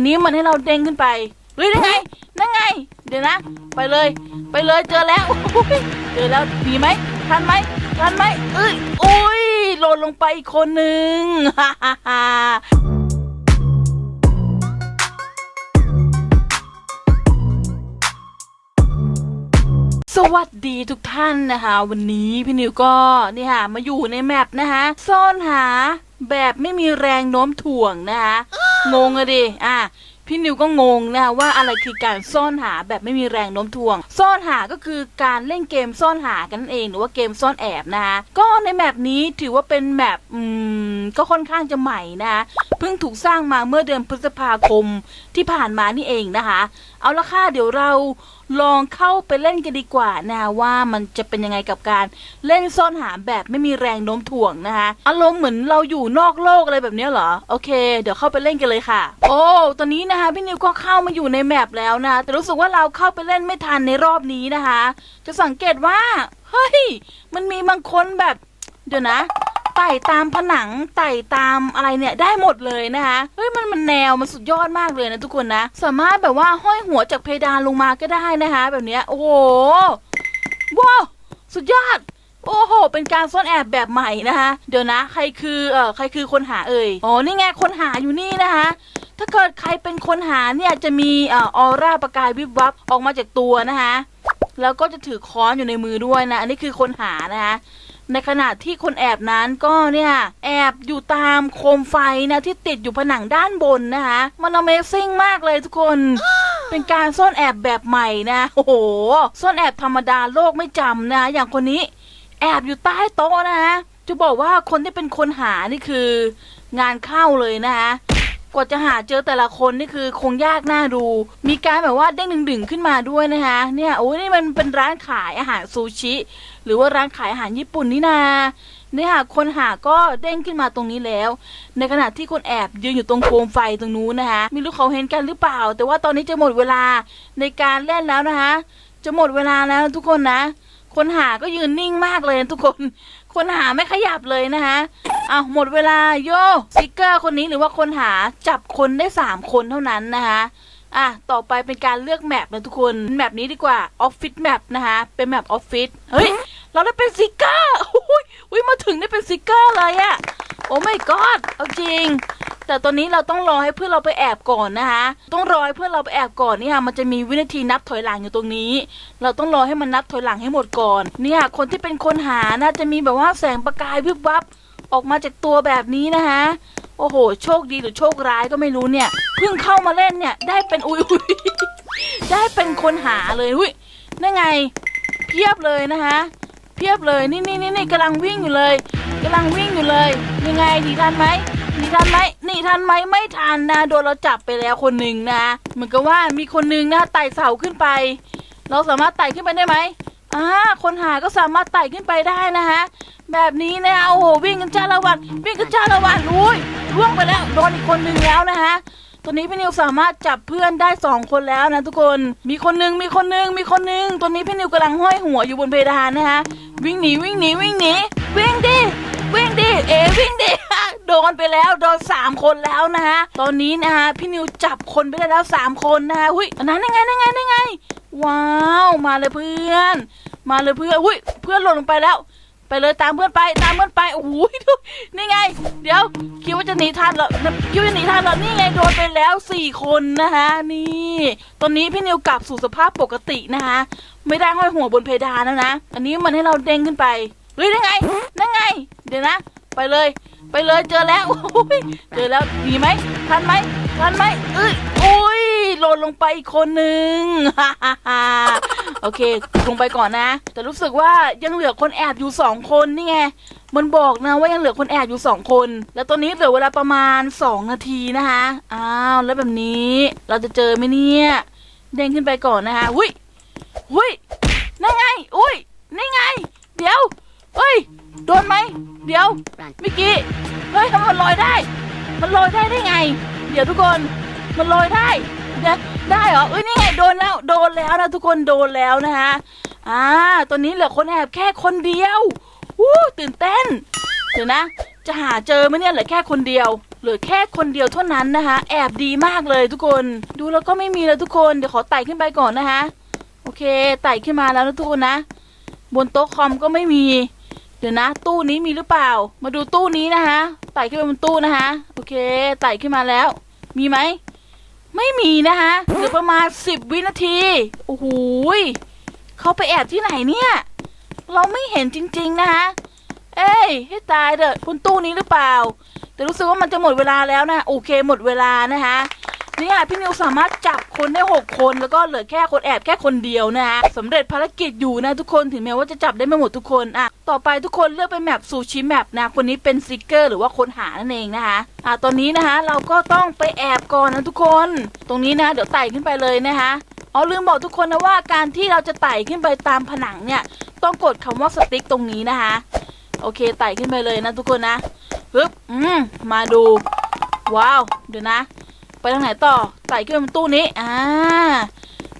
นนี้มันให้เราเด้งขึ้นไปเฮ้ยนั่นไงนั่นไง เดี๋ยวนะ ไปเลย ไปเลยเจอแล้วเจอแล้วมีไหมทันไหมทันไหมเอ้ยโอ้ยหล่นลงไปอีกคนหนึ่งฮ่าฮ่าฮ่าสวัสดีทุกท่านนะคะ วันนี้พี่นิวก็นี่ค่ะมาอยู่ในแมปนะคะซ่อนหา แบบไม่มีแรงโน้มถ่วงนะคะงงอะดิอะพี่นิวก็งงนะคะว่าอะไรคือการซ่อนหาแบบไม่มีแรงโน้มถ่วง ซ่อนหาก็คือการเล่นเกมซ่อนหากันนั่นเองหรือว่าเกมซ่อนแอบนะคะก็ในแมปนี้ถือว่าเป็นแมปอืมก็ค่อนข้างจะใหม่นะคะเพิ่งถูกสร้างมาเมื่อเดือนพฤษภาคมที่ผ่านมานี่เองนะคะ เอาละค่ะเดี๋ยวเรา ลองเข้าไปเล่นกันดีกว่านะว่ามันจะเป็นยังไงกับการเล่นซ่อนหาแบบไม่มีแรงโน้มถ่วงนะคะอารมณ์เหมือนเราอยู่นอกโลกอะไรแบบนี้เหรอโอเค เดี๋ยวเข้าไปเล่นกันเลยค่ะ โอ้ตอนนี้นะคะพี่นิวก็เข้ามาอยู่ในแมปแล้วนะแต่รู้สึกว่าเราเข้าไปเล่นไม่ทันในรอบนี้นะคะ จะสังเกตว่าเฮ้ยมันมีบางคนแบบเดี๋ยวนะ ไต่ตามผนังไต่ตามอะไรเนี่ยได้หมดเลยนะคะเฮ้ยมันมันแนวมันสุดยอดมากเลยนะทุกคนนะ สามารถแบบว่าห้อยหัวจากเพดานลงมาก็ได้นะคะ แบบเนี้ยโอ้โหว้าวสุดยอดโอ้โห เป็นการซ่อนแอบแบบใหม่นะคะ เดี๋ยวนะ ใครคือเออใครคือคนหาเอ่ย อ๋อ นี่ไง คนหาอยู่นี่นะคะ ถ้าเกิดใครเป็นคนหาเนี่ยจะมีเอ่อออร่าประกายวิบวับออกมาจากตัวนะคะ แล้วก็จะถือค้อนอยู่ในมือด้วยนะ อันนี้คือคนหานะคะ ในขณะที่คนแอบนั้นก็เนี่ยแอบอยู่ตามโคมไฟนะที่ติดอยู่ผนังด้านบนนะคะมัน Amazing มากเลยทุกคน เป็นการซ่อนแอบแบบใหม่นะโอ้โหซ่อนแอบธรรมดาโลกไม่จำนะอย่างคนนี้แอบอยู่ใต้โต๊ะนะจะบอกว่าคนที่เป็นคนหานี่คืองานเข้าเลยนะคะ กว่าจะหาเจอแต่ละคนนี่คือคงยากน่าดู มีการแบบว่าเด้งดึงๆขึ้นมาด้วยนะคะ เนี่ยโอ้ยนี่มันเป็นร้านขายอาหารซูชิ หรือว่าร้านขายอาหารญี่ปุ่นนี่นาเนี่ยค่ะคนหาก็เด้งขึ้นมาตรงนี้แล้ว ในขณะที่คนแอบยืนอยู่ตรงโคมไฟตรงนู้นนะคะไม่รู้เขาเห็นกันหรือเปล่า แต่ว่าตอนนี้จะหมดเวลาในการเล่นแล้วนะคะ จะหมดเวลาแล้วทุกคนนะ คนหาก็ยืนนิ่งมากเลยทุกคน คนหาไม่ขยับเลยนะคะอ้าวหมดเวลาโยสติกเกอร์คนนี้หรือว่าคนหาจับคนได้สามคนเท่านั้นนะคะอะ ต่อไปเป็นการเลือกแมปนะทุกคน แมปนี้ดีกว่าออฟฟิศแมปนะคะ เป็นแมปออฟฟิศ เฮ้ย เราได้เป็นสติกเกอร์อุ้ยอุ้ยมาถึงได้เป็นสติกเกอร์เลยอะโอ้ไม่กอดเอาจริง แต่ตอนนี้เราต้องรอให้เพื่อนเราไปแอบก่อนนะคะ ต้องรอให้เพื่อนเราไปแอบก่อนนี่ค่ะมันจะมีวินาทีนับถอยหลังอยู่ตรงนี้ เราต้องรอให้มันนับถอยหลังให้หมดก่อน เนี่ยคนที่เป็นคนหานะจะมีแบบว่าแสงประกายวิบวับออกมาจากตัวแบบนี้นะคะโอ้โห โชคดีหรือโชคร้ายก็ไม่รู้เนี่ยเพิ่งเข้ามาเล่นเนี่ย ได้เป็นอุยอุยได้เป็นคนหาเลยหุ้ยนั่นไง เพียบเลยนะคะเพียบเลยนี่นี่นี่นี่กำลังวิ่งอยู่เลยกำลังวิ่งอยู่เลย ยังไงหนีทันไหม หนีทันไหมหนีทันไหมไม่ทันนะโดนเราจับไปแล้วคนหนึ่งนะเหมือนกับว่ามีคนหนึ่งนะไต่เสาขึ้นไป เราสามารถไต่ขึ้นไปได้ไหมอ่าคนหาก็สามารถไต่ขึ้นไปได้นะคะแบบนี้นะโอ้โหวิ่งกันจ้าละวันวิ่งกันจ้าละวันอุ้ยล่วงไปแล้วโดนอีกคนหนึ่งแล้วนะคะตอนนี้พี่นิวสามารถจับเพื่อนได้สองคนแล้วนะทุกคน มีคนหนึ่งมีคนหนึ่งมีคนหนึ่งตอนนี้พี่นิวกำลังห้อยหัวอยู่บนเพดานนะคะวิ่งหนีวิ่งหนีวิ่งหนีวิ่งดิวิ่งดิเอวิ่งดิ โดนไปแล้วโดนสามคนแล้วนะคะตอนนี้นะคะพี่นิวจับคนไปได้แล้วสามคนนะคะหุ้ยอันนั้นยังไงยังไงยังไง ว้าวมาเลยเพื่อน มาเลยเพื่อนหุ้ยเพื่อนหล่นลงไปแล้ว ไปเลยตามเพื่อนไปตามเพื่อนไปโอ้โหดูนี่ไง เดี๋ยวคิดว่าจะหนีทันเหรอคิดว่าจะหนีทันเหรอนี่ไงโดนไปแล้วสี่คนนะคะนี่ตอนนี้พี่นิวกลับสู่สภาพปกตินะคะไม่ได้ห้อยหัวบนเพดานแล้วนะ อันนี้มันให้เราเด้งขึ้นไปเฮ้ยนั่นไงนั่นไง เดี๋ยวนะ ไปเลย ไปเลยเจอแล้วโอ้ยเจอแล้วมีไหมทันไหมทันไหมเอ้ยโอ้ยหล่นลงไปอีกคนหนึ่งโอเค ลงไปก่อนนะ แต่รู้สึกว่ายังเหลือคนแอบอยู่สองคนนี่ไงมันบอกนะว่ายังเหลือคนแอบอยู่สองคน แล้วตอนนี้เหลือเวลาประมาณสองนาทีนะคะอ้าวแล้วแบบนี้เราจะเจอไหมเนี่ยเด้งขึ้นไปก่อนนะคะหุยหุยนั่นไงอุ้ยนี่ไง เดี๋ยวเฮ้ย โดนไหม เดี๋ยวเมื่อกี้ เฮ้ยทำไมมันลอยได้ มันลอยได้ได้ไง เดี๋ยวทุกคน มันลอยได้เดี๋ยวได้เหรอเอ้ยนี่ไงโดนแล้ว โดนแล้วนะทุกคนโดนแล้วนะคะอ่า ตอนนี้เหลือคนแอบแค่คนเดียววู้ตื่นเต้น เดี๋ยวนะ จะหาเจอไหมเนี่ยเหลือแค่คนเดียว เหลือแค่คนเดียวเท่านั้นนะคะ แอบดีมากเลยทุกคน ดูแล้วก็ไม่มีแล้วทุกคน เดี๋ยวขอไต่ขึ้นไปก่อนนะคะ โอเค ไต่ขึ้นมาแล้วนะทุกคนนะ บนโต๊ะคอมก็ไม่มี เดี๋ยวนะ ตู้นี้มีหรือเปล่า มาดูตู้นี้นะคะไต่ขึ้นไปบนตู้นะคะโอเคไต่ขึ้นมาแล้ว มีไหมไม่มีนะคะเหลือประมาณสิบวินาทีโอ้โหเขาไปแอบที่ไหนเนี่ย เราไม่เห็นจริง ๆนะคะเอ้ยให้ตายเถอะบนตู้นี้หรือเปล่า แต่รู้สึกว่ามันจะหมดเวลาแล้วนะโอเคหมดเวลานะคะนี่ยพี่นิวสามารถจับคนได้หกคน แล้วก็เหลือแค่คนแอบแค่คนเดียวนะคะสำเร็จภารกิจอยู่นะทุกคนถึงแม้ว่าจะจับได้ไม่หมดทุกคนอะ ต่อไปทุกคนเลือกเป็นแมปซูชิแมปนะคนนี้เป็นซิกเกอร์หรือว่าคนหานั่นเองนะคะอะตอนนี้นะคะเราก็ต้องไปแอบก่อนนะทุกคน ตรงนี้นะเดี๋ยวไต่ขึ้นไปเลยนะคะอ๋อลืมบอกทุกคนนะว่าการที่เราจะไต่ขึ้นไปตามผนังเนี่ยต้องกดคำว่าสติ๊กตรงนี้นะคะโอเคไต่ขึ้นไปเลยนะทุกคนนะปึ๊บอืมมาดู ว้าว เดี๋ยวนะ ไปทางไหนต่อไต่ขึ้นไปบนตู้นี้อ่า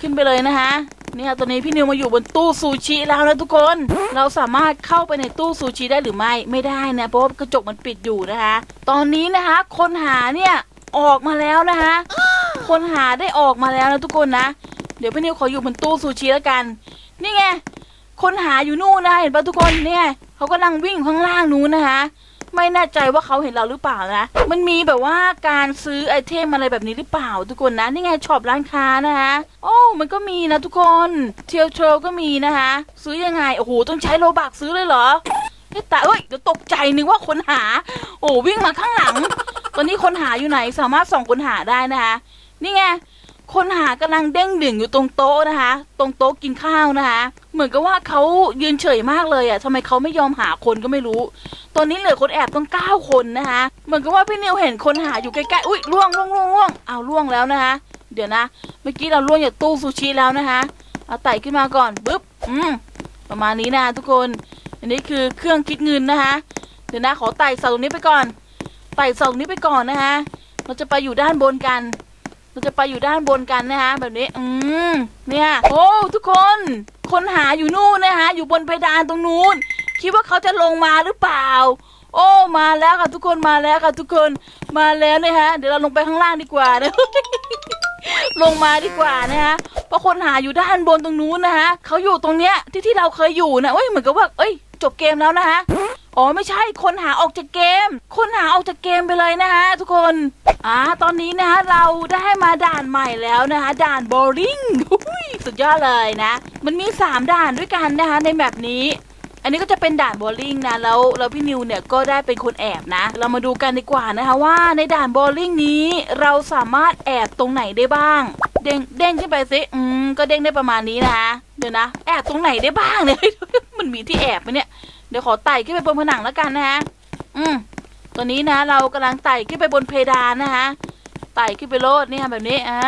ขึ้นไปเลยนะคะ เนี่ยตอนนี้พี่นิวมาอยู่บนตู้ซูชิแล้วนะทุกคน เราสามารถเข้าไปในตู้ซูชิได้หรือไม่ไม่ได้นะเพราะว่ากระจกมันปิดอยู่นะคะ ตอนนี้นะคะ คนหาเนี่ยออกมาแล้วนะคะ คนหาได้ออกมาแล้วนะทุกคนนะ เดี๋ยวพี่นิวขออยู่บนตู้ซูชิแล้วกัน นี่ไงคนหาอยู่นู่นนะเห็นปะทุกคนเนี่ยเขากำลังวิ่งข้างล่างนู้นนะคะ ไม่แน่ใจว่าเขาเห็นเราหรือเปล่านะ มันมีแบบว่าการซื้อไอเทมอะไรแบบนี้หรือเปล่าทุกคนนะนี่ไงช็อปร้านค้านะคะโอ้มันก็มีนะทุกคนเทียวเทลก็มีนะคะ ซื้อยังไงโอ้โหต้องใช้โลบักซื้อเลยเหรอแต่เอ้ยเดี๋ยวตกใจนึกว่าคนหา โอ้วิ่งมาข้างหลัง ตอนนี้คนหาอยู่ไหนสามารถส่องคนหาได้นะคะนี่ไง คนหากำลังเด้งดึงอยู่ตรงโต๊ะนะคะ ตรงโต๊ะกินข้าวนะคะ เหมือนกับว่าเขายืนเฉยมากเลยอะ่ะทำไมเขาไม่ยอมหาคนก็ไม่รู้ ตอนนี้เหลือคนแอบต้องเก้าคนนะคะ เหมือนกับว่าพี่นิวเห็นคนหาอยู่ใกล้ๆอุ้ยล่วงล่วงล่วงล่วงเอาล่วงแล้วนะคะ เดี๋ยวนะ เมื่อกี้เราล่วงจากตู้ซูชิแล้วนะคะเอาไต่ขึ้นมาก่อนปึ๊บอืมประมาณนี้นะทุกคน อันนี้คือเครื่องคิดเงินนะคะ เดี๋ยวนะขอไต่เสาตรงนี้ไปก่อนไต่เสาตรงนี้ไปก่อนนะคะเราจะไปอยู่ด้านบนกัน เราจะไปอยู่ด้านบนกันนะคะแบบนี้ อืมเนี่ย โอ้ทุกคนคนหาอยู่นู่นนะคะอยู่บนเพดานตรงนู้น คิดว่าเขาจะลงมาหรือเปล่า โอ้มาแล้วค่ะทุกคนมาแล้วค่ะทุกคนมาแล้วนะคะเดี๋ยวเราลงไปข้างล่างดีกว่านะลงมาดีกว่านะคะเพราะคนหาอยู่ด้านบนตรงนู้นนะคะเขาอยู่ตรงเนี้ยที่ที่เราเคยอยู่นะเอ้ยเหมือนกับว่า เอ้ย จบเกมแล้วนะคะอ๋อไม่ใช่คนหาออกจากเกม คนหาออกจากเกมไปเลยนะคะทุกคนอ่าตอนนี้นะคะเราได้มาด่านใหม่แล้วนะคะด่านโบลิ่งสุดยอดเลยนะ มันมี 3 ด่านด้วยกันนะคะในแบบนี้ อันนี้ก็จะเป็นด่านโบว์ลิ่งนะแล้วแล้วพี่นิวเนี่ยก็ได้เป็นคนแอบนะ เรามาดูกันดีกว่านะคะว่าในด่านโบว์ลิ่งนี้เราสามารถแอบตรงไหนได้บ้าง เด้งเด้งขึ้นไปสิอืมก็เด้งได้ประมาณนี้นะคะเดี๋ยวนะแอบตรงไหนได้บ้างเนี่ยมันมีที่แอบไหมเนี่ยเดี๋ยวขอไต่ขึ้นไปบนผนังแล้วกันนะคะอืมตอนนี้นะ เรากำลังไต่ขึ้นไปบนเพดานนะคะไต่ขึ้นไปโลดเนี่ยแบบนี้อ่า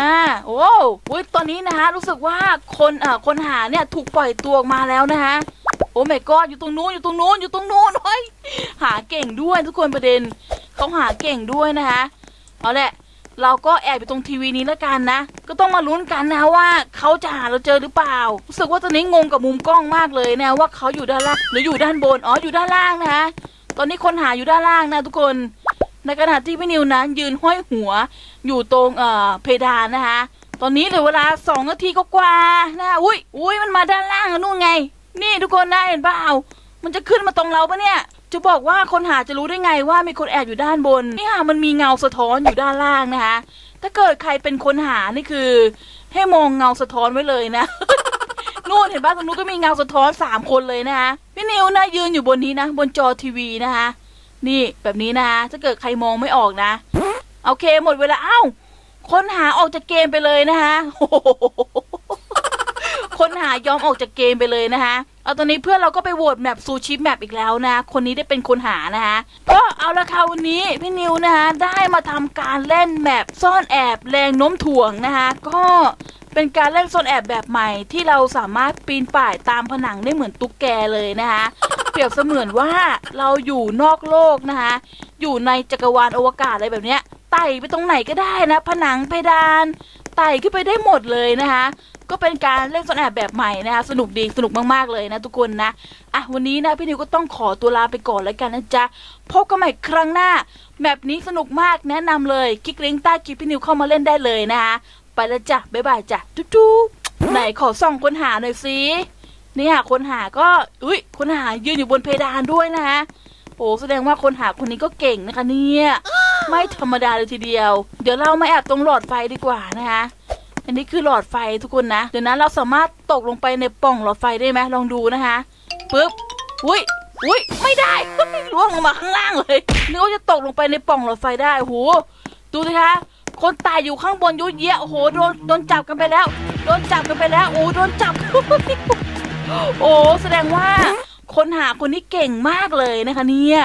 โอ้โหตอนนี้นะคะรู้สึกว่าคนเอ่อคนหาเนี่ยถูกปล่อยตัวออกมาแล้วนะคะโอ้ my god อยู่ตรงนู้นอยู่ตรงนู้นอยู่ตรงนู้นเฮ้ยหาเก่งด้วยทุกคนประเด็นเขาหาเก่งด้วยนะคะเอาแหละ เราก็แอบอยู่ตรงทีวีนี้แล้วกันนะ ก็ต้องมาลุ้นกันนะว่าเขาจะหาเราเจอหรือเปล่า รู้สึกว่าตอนนี้งงกับมุมกล้องมากเลยนะว่าเขาอยู่ด้านล่างหรืออยู่ด้านบน อ๋ออยู่ด้านล่างนะคะตอนนี้คนหาอยู่ด้านล่างนะทุกคน ในขณะที่พี่นิวนั้นยืนห้อยหัว อยู่ตรงเอ่อเพดานนะคะ ตอนนี้เหลือเวลาสองนาทีก็กว่านะอุ้ยอุ้ยมันมาด้านล่างนู่นไง นี่ทุกคนได้เห็นเปล่ามันจะขึ้นมาตรงเราปะเนี่ย จะบอกว่าคนหาจะรู้ได้ไงว่ามีคนแอบอยู่ด้านบนนี่ค่ะมันมีเงาสะท้อนอยู่ด้านล่างนะคะ ถ้าเกิดใครเป็นคนหานี่คือ ให้มองเงาสะท้อนไว้เลยนะนู่นเห็นป่ะตรงนู้นก็มีเงาสะท้อนสามคนเลยนะคะพี่นิวนะยืนอยู่บนนี้นะบนจอทีวีนะคะนี่แบบนี้นะคะถ้าเกิดใครมองไม่ออกนะโอเคหมดเวลาเอ้า คนหาออกจากเกมไปเลยนะคะ คนหายอมออกจากเกมไปเลยนะคะเอาตอนนี้เพื่อนเราก็ไปโหวตแมปซูชิแมปอีกแล้วนะ คนนี้ได้เป็นคนหานะคะก็เอาละค่ะวันนี้พี่นิวนะคะได้มาทำการเล่นแมปซ่อนแอบแรงโน้มถ่วงนะคะก็เป็นการเล่นซ่อนแอบแบบใหม่ที่เราสามารถปีนป่ายตามผนังได้เหมือนตุ๊กแกเลยนะคะเปรียบเสมือนว่าเราอยู่นอกโลกนะคะอยู่ในจักรวาลอวกาศอะไรแบบเนี้ยไต่ไปตรงไหนก็ได้นะ ผนังเพดาน ไต่ขึ้นไปได้หมดเลยนะคะ ก็เป็นการเล่นซ่อนแอบแบบใหม่นะคะสนุกดีสนุกมากๆเลยนะทุกคนนะอะวันนี้นะพี่นิวก็ต้องขอตัวลาไปก่อนแล้วกันนะจ๊ะพบกันใหม่ครั้งหน้าแบบนี้สนุกมากแนะนำเลยคลิกลิงก์ใต้คลิปพี่นิวเข้ามาเล่นได้เลยนะคะไปแล้วจ้ะบ๊ายบายจ้ะจุ๊บๆไหนขอส่องค้นหาหน่อยสิเนี่ยคนหาก็อุ้ยคนหายืนอยู่บนเพดานด้วยนะฮะโอ้แสดงว่าคนหาคนนี้ก็เก่งนะคะเนี่ย ไม่ธรรมดาเลยทีเดียว เดี๋ยวเรามาแอบตรงหลอดไฟดีกว่านะคะ อันนี้คือหลอดไฟทุกคนนะ เดี๋ยวนั้นเราสามารถตกลงไปในปล่องหลอดไฟได้ไหมลองดูนะคะปึ๊บอุ้ยอุ้ยไม่ได้ล่วงลงมาข้างล่างเลยนึกว่าจะตกลงไปในปล่องหลอดไฟได้โหดูสิคะคนตายอยู่ข้างบนยุ่ยแยะโอ้โหโดนโดนจับกันไปแล้ว โดนจับกันไปแล้ว โอ้โดนจับ โอ้แสดงว่า คนหาคนนี้เก่งมากเลยนะคะเนี่ย